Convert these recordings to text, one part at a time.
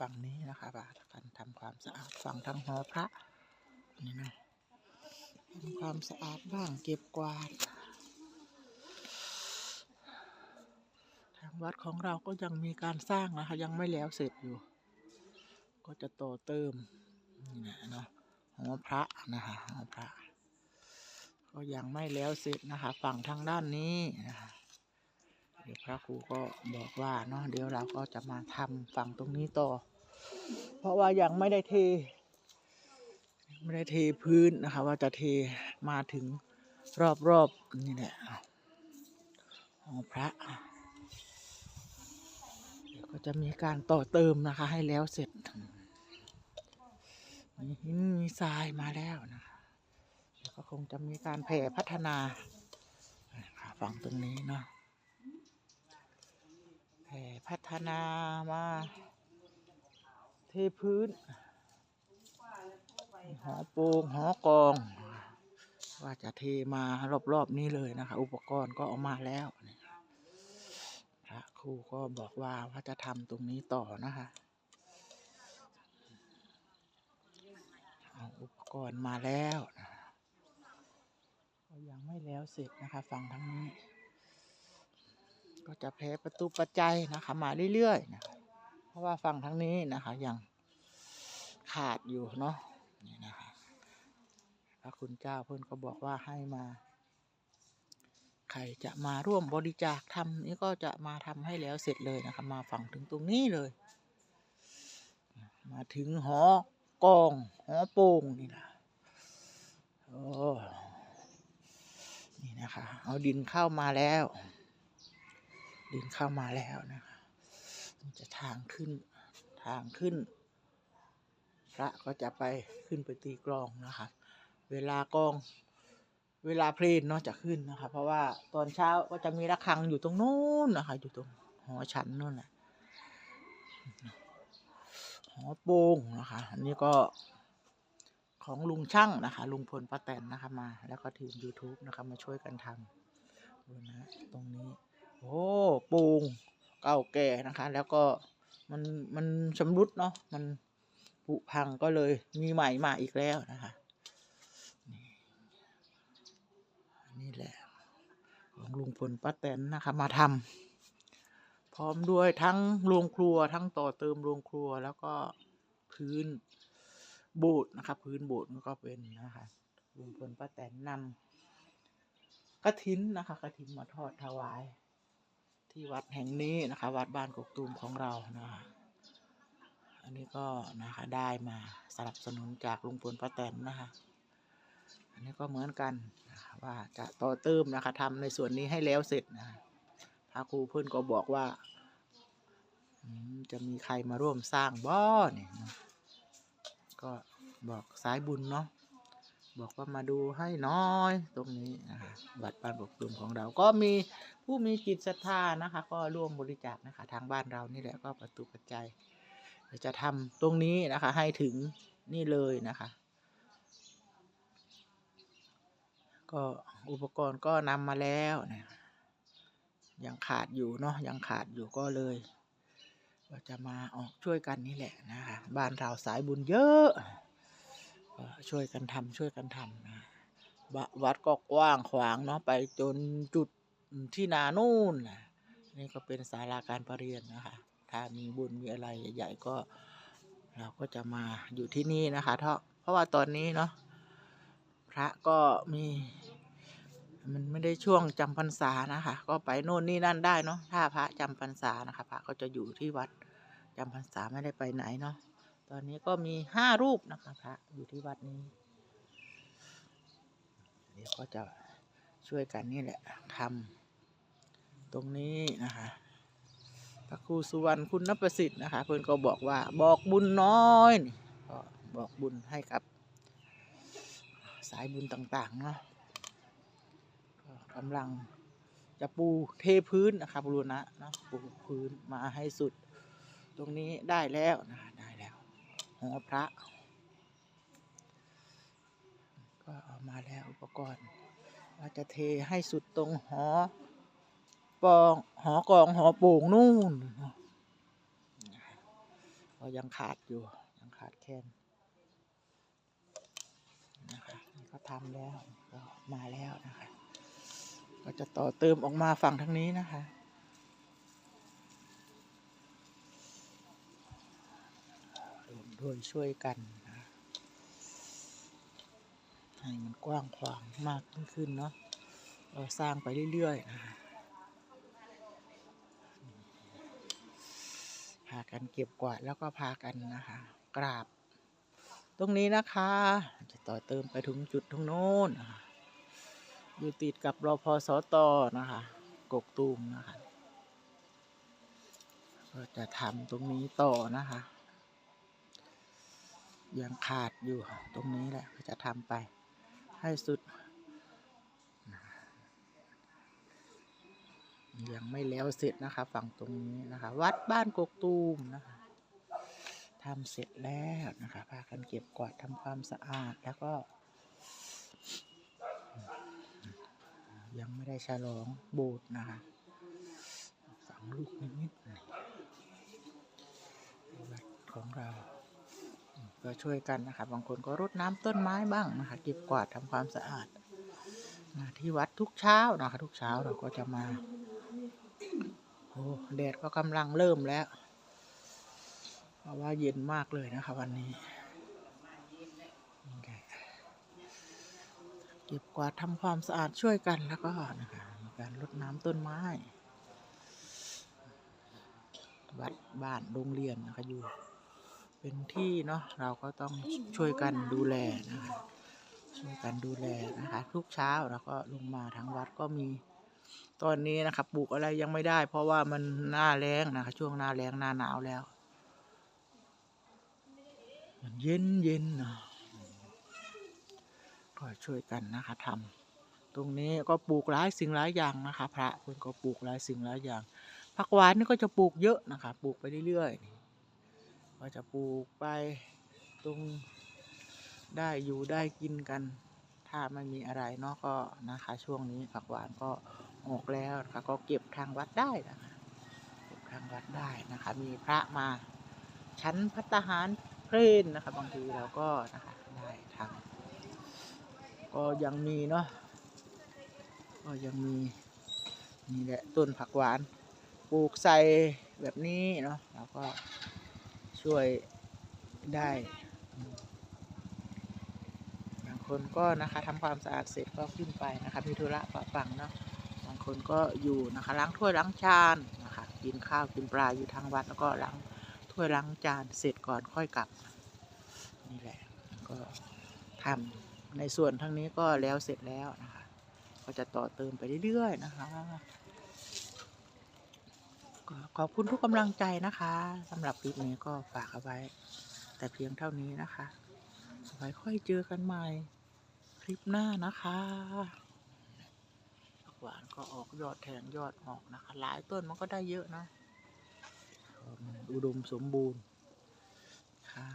ฝั่งนี้นะคะว่าการทำความสะอาดฝั่งทางหอพระนี่นะทำความสะอาดบ้างเก็บกวาดทางวัดของเราก็ยังมีการสร้างนะคะ ยังไม่แล้วเสร็จอยู่ ก็จะต่อเติมนี่นะเนาะหอพระนะคะหอพระ ก็ยังไม่แล้วเสร็จนะคะ ฝั่งทางด้านนี้นะคะเดี๋ยวพระครูก็บอกว่าเนาะเดี๋ยวเราก็จะมาทำฝั่งตรงนี้ต่อ เพราะว่ายังไม่ได้เท ไม่ได้เทพื้นนะคะ ว่าจะเทมาถึงรอบๆนี่แหละหอพระเดี๋ยวก็จะมีการต่อเติมนะคะ ให้แล้วเสร็จมีหินมีทรายมาแล้วนะคะเดี๋ยวก็คงจะมีการแผ่พัฒนาฝั่งตรงนี้เนาะแผ่พัฒนามา เทพื้น หอโปงหอกอง ว่าจะเทมารอบๆนี้เลยนะคะ อุปกรณ์ก็เออกมาแล้วพระครูก็บอกว่าว่าจะทำตรงนี้ต่อนะคะเอาอุปกรณ์มาแล้วนะก็ยังไม่แล้วเสร็จนะคะฝั่งทั้งนี้ ก็จะแพ้ประตูปัจจัยนะคะ มาเรื่อยๆนะคะ เพราะว่าฝั่งทั้งนี้นะคะ ยังขาดอยู่เนาะนี่นะคะพระคุณเจ้าเพื่อนก็บอกว่าให้มา ใครจะมาร่วมบริจาคทำนี่ก็จะมาทำให้แล้วเสร็จเลยนะคะ มาฝั่งถึงตรงนี้เลย มาถึงหอกองหอโป่งนี่นะโอ้นี่นะคะ เอาดินเข้ามาแล้ว ดินเข้ามาแล้วนะคะ จะทางขึ้นทางขึ้น พระก็จะไปขึ้นไปตีกลองนะคะ เวลากอง เวลาเพลนเนาะจะขึ้นนะคะ เพราะว่าตอนเช้าก็จะมีระฆังอยู่ตรงนู้นนะคะ อยู่ตรงหอฉันนู่นแหละหอโป่งนะคะ อันนี้ก็ของลุงช่างนะคะ ลุงพลป้าแตนนะคะมา แล้วก็ทีม YouTube นะคะ มาช่วยกันทำดูนะ ตรงนี้ โอ้โป่ง เก่าแก่นะคะ แล้วก็มันมันชำรุดเนาะมันผุพังก็เลยมีใหม่มาอีกแล้วนะคะนี่แหละ ของลุงพลป้าแตนนะคะ มาทำพร้อมด้วยทั้งโรงครัวทั้งต่อเติมโรงครัวแล้วก็พื้นโบสถ์นะคะพื้นโบสถ์ก็เป็นนะคะลุงพลป้าแตนนำกระถินนะคะกระถินมาทอดถวาย ที่วัดแห่งนี้นะคะ วัดบ้านกกตูมของเรานะอันนี้ก็นะคะได้มาสนับสนุนจากลุงพลป้าแตนนะคะ อันนี้ก็เหมือนกันนะคะว่าจะต่อเติมนะคะทำในส่วนนี้ให้แล้วเสร็จนะพระครูเพื่อนก็บอกว่าจะมีใครมาร่วมสร้างบ่เนี่ยก็บอกสายบุญเนาะ บอกว่ามาดูให้น้อย ตรงนี้นะคะวัดบ้านบกตุมของเราก็มีผู้มีจิตศรัทธานะคะ ก็ร่วมบริจาคนะคะ ทางบ้านเรานี่แหละก็ประตูปัจจัยเดี๋ยวจะทำตรงนี้นะคะ ให้ถึงนี่เลยนะคะ ก็อุปกรณ์ก็นำมาแล้วนะยังขาดอยู่เนาะยังขาดอยู่ก็เลยก็จะมาออกช่วยกันนี่แหละนะคะบ้านเราสายบุญเยอะ ก็ช่วยกันทำช่วยกันทำนะวะวัดก็กว้างขวางเนาะไปจนจุดที่นานู่นนะนี่ก็เป็นศาลาการประเรียนนะคะ ถ้ามีบุญมีอะไรใหญ่ๆก็ เราก็จะมาอยู่ที่นี่นะคะเพราะเพราะว่าตอนนี้เนาะพระก็มี มันไม่ได้ช่วงจำพรรษานะคะ ก็ไปโน่นนี่นั่นได้เนาะถ้าพระจำพรรษานะคะ พระก็จะอยู่ที่วัดจำพรรษาไม่ได้ไปไหนเนาะ ตอนนี้ก็มีห้ารูปนะคะพระอยู่ที่วัดนี้เดี๋ยวก็จะช่วยกันนี่แหละทำตรงนี้นะคะพระครูสุวรรณคุณนประสิทธิ์นะคะเพื่อนก็บอกว่าบอกบุญน้อยก็บอกบุญให้กับสายบุญต่างๆเนาะก็กำลังจะปูเทพื้นนะครับบูรณะนะปูพื้นมาให้สุด ตรงนี้ได้แล้วนะ ได้แล้วหอพระ ก็เอามาแล้วอุปกรณ์ว่าจะเทให้สุดตรงหอปองหอกองหอโป่งนู่นก็ยังขาดอยู่ยังขาดแคลนนะคะนี่ก็ทำแล้วก็มาแล้วนะคะ ก็จะต่อเติมออกมาฝั่งทางนี้นะคะ รวมด้วยช่วยกันนะให้มันกว้างขวางมากยิ่งขึ้นเนาะเราสร้างไปเรื่อยๆนะพากันเก็บกวาดแล้วก็พากันนะคะ กราบ ตรงนี้นะคะ จะต่อเติมไปถึงจุดตรงโน้นนะคะอยู่ติดกับรอพอสตนะคะ กกตูมนะคะ ก็จะทำตรงนี้ต่อนะคะ ยังขาดอยู่ตรงนี้แหละก็จะทำไปให้สุด ยังไม่แล้วเสร็จนะคะ ฝั่งตรงนี้นะคะ วัดบ้านกกตูมนะคะทำเสร็จแล้วนะคะพากันเก็บกวาดทำความสะอาดแล้วก็ ยังไม่ได้ฉลองโบสถ์นะคะฝังลูกนิมิตวัดของเรา ก็ช่วยกันนะคะบางคนก็รดน้ำต้นไม้บ้างนะคะเก็บกวาดทำความสะอาดที่วัดทุกเช้านะคะทุกเช้าเราก็จะมาโอ้แดดก็กำลังเริ่มแล้ว เพราะว่าเย็นมากเลยนะคะวันนี้เก็บกวาดทำความสะอาดช่วยกันแล้วก็นะคะการรดน้ำต้นไม้ วัดบ้านโรงเรียนนะคะอยู่ เป็นที่เนาะเราก็ต้องช่วยกันดูแลนะคะช่วยกันดูแลนะคะ ทุกเช้าเราก็ลงมาทั้งวัดก็มี ตอนนี้นะครับปลูกอะไรยังไม่ได้ เพราะว่ามันหน้าแล้งนะคะ ช่วงหน้าแล้งหน้าหนาวแล้วมันเย็นเย็นเนาะก็ช่วยกันนะคะทำตรงนี้ก็ปลูกหลายสิ่งหลายอย่างนะคะ พระเพื่อนก็ปลูกหลายสิ่งหลายอย่างผักหวานนี่ก็จะปลูกเยอะนะคะ ปลูกไปเรื่อยๆ ก็จะปลูกไปตรงได้อยู่ได้กินกัน ถ้าไม่มีอะไรเนาะก็นะคะ ช่วงนี้ผักหวานก็ออกแล้วะคะก็เก็บทางวัดได้นะคะเก็บทางวัดได้นะคะ มีพระมาชั้นพัตตาหารเพลนนะคะ บางทีเราก็นะคะได้ทำก็ยังมีเนาะก็ยังมีนี่แหละต้นผักหวานปลูกใส่แบบนี้เนาะแล้วก็ ช่วยได้ บางคนก็นะคะทำความสะอาดเสร็จก็ขึ้นไปนะคะมีธุระปะปังเนาะบางคนก็อยู่นะคะล้างถ้วยล้างจานนะคะกินข้าวกินปลาอยู่ทางวัดแล้วก็ล้างถ้วยล้างจานเสร็จก่อนค่อยกลับนี่แหละก็ทำในส่วนทั้งนี้ก็แล้วเสร็จแล้วนะคะ ก็จะต่อเติมไปเรื่อยๆนะคะ ขอบคุณทุกกำลังใจนะคะสำหรับคลิปนี้ก็ฝากเอาไว้ แต่เพียงเท่านี้นะคะไว้ค่อยเจอกันใหม่คลิปหน้านะคะหวานก็ออกยอดแทงยอดออกนะคะ หลายต้นมันก็ได้เยอะนะอุดมสมบูรณ์ค่ะ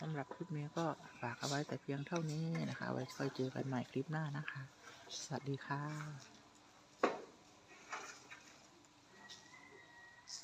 สำหรับคลิปนี้ก็ฝากเอาไว้แต่เพียงเท่านี้นะคะ ไว้ค่อยเจอกันใหม่คลิปหน้านะคะ สวัสดีค่ะ